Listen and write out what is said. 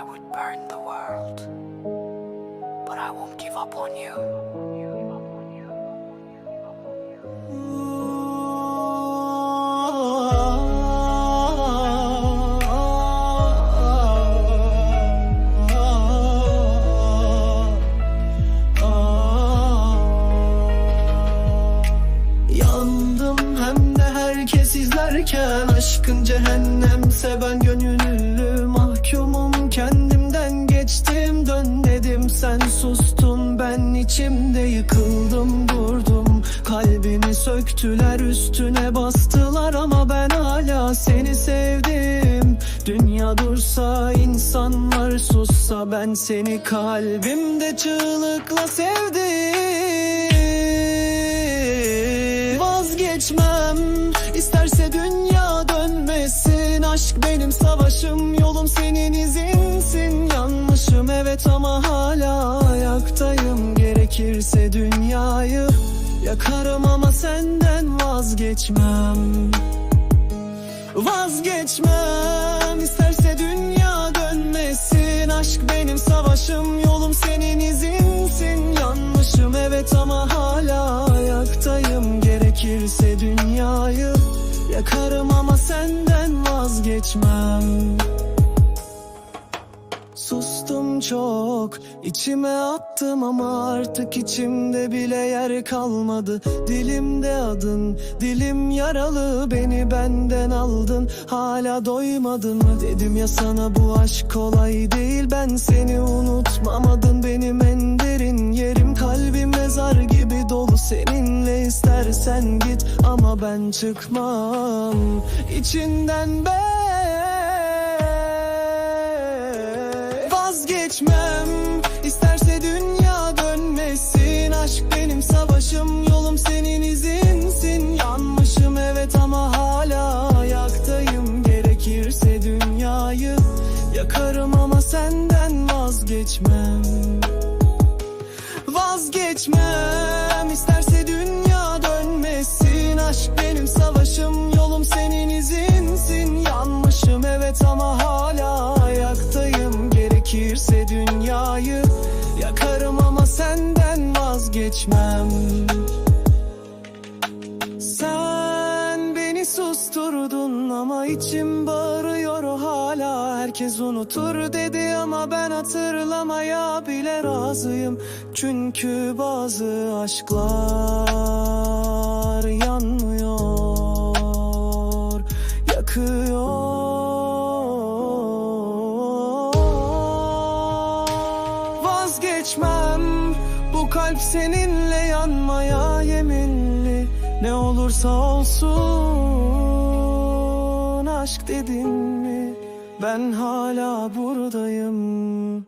I would burn the world. But I won't give up on you. Yandım hem de herkes Aşkın cehennemse ben gönüllü sustun ben içimde yıkıldım durdum. Kalbimi söktüler üstüne bastılar Ama ben hala seni sevdim. Dünya dursa insanlar sussa Ben seni kalbimde çığlıkla sevdim. Vazgeçmem isterse dünya dönmesin. Aşk benim savaşım yolum senin izinsin. Yanlışım evet ama hala yakarım ama senden vazgeçmem. Vazgeçmem. İsterse dünya dönmesin. Aşk benim savaşım yolum senin izinsin. Yanlışım evet ama hala ayaktayım. Gerekirse dünyayı yakarım ama senden vazgeçmem Çok içime attım ama artık içimde bile yer kalmadı. Dilimde adın dilim yaralı beni benden aldın. Hala doymadın mı? Dedim ya sana bu aşk kolay değil Ben seni unutmamadın. Benim en derin yerim Kalbim mezar gibi dolu. Seninle istersen git Ama ben çıkmam. İçinden be Vazgeçmem isterse dünya dönmesin. Aşk benim savaşım yolum senin izinsin. Yanmışım evet ama hala ayaktayım. Gerekirse dünyayı yakarım ama senden vazgeçmem. Vazgeçmem vazgeçmem. Sen beni susturdun ama içim bağırıyor. Hala Herkes unutur dedi ama ben hatırlamaya bile razıyım. Çünkü bazı aşklar yanmıyor Yakıyor. Vazgeçmem kalp seninle yanmaya yeminli. Ne olursa olsun aşk dedin mi? Ben hala buradayım